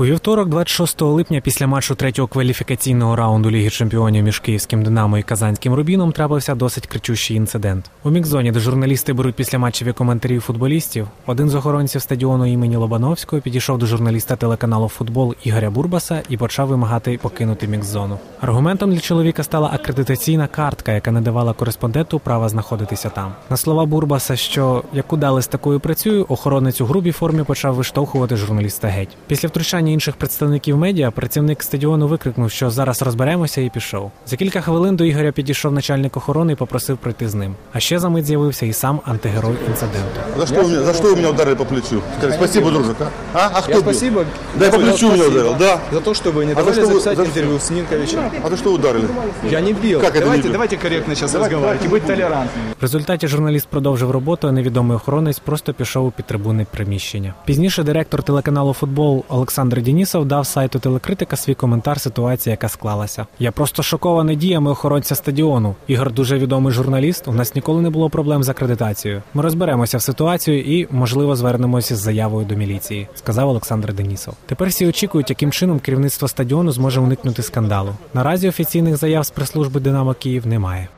У вівторок, 26 липня, після матчу третього кваліфікаційного раунду Ліги Чемпіонів між Київським Динамо і Казанським Рубіном трапився досить кричущий інцидент. У мікзоні, де журналісти беруть після матчеві коментарі футболістів, один з охоронців стадіону імені Лобановського підійшов до журналіста телеканалу Футбол Ігоря Бурбаса і почав вимагати покинути мікзону. Аргументом для чоловіка стала акредитаційна картка, яка не давала кореспонденту права знаходитися там. На слова Бурбаса, що як удали з такою працюю, охоронець у грубій формі почав виштовхувати журналіста геть. Після втручання інших представників медіа працівник стадіону викрикнув, що зараз розберемося, і пішов. За кілька хвилин до Ігоря підійшов начальник охорони і попросив пройти з ним. А ще за мить з'явився і сам антигерой інциденту. За что, вы меня, за что вы меня ударили по плечу? Скажи, спасибо, дружок. А, а? а кто Я бил? спасибо. Да я по сказал плечу меня спасибо ударил, да. За то, что вы не А за давали что вы- записать за- интервью с Нинковичем. А за что вы ударили? Я не бил. Как это не давайте, бил? давайте корректно сейчас разговаривать и быть толерантными. В результаті журналіст продовжив роботу, а невідомий охоронець просто пішов у підтрибунне приміщення. Пізніше директор телеканалу Футбол Олександр Дінісов дав сайту телекритика свій коментар ситуації, яка склалася. Я просто шокований діями охоронця стадіону. Ігор дуже відомий журналіст. У нас ніколи не було проблем з акредитацією. Ми розберемося в ситуацію і, можливо, звернемося з заявою до міліції, сказав Олександр Денісов. Тепер всі очікують, яким чином керівництво стадіону зможе уникнути скандалу. Наразі офіційних заяв з прес-служби Динамо Київ немає.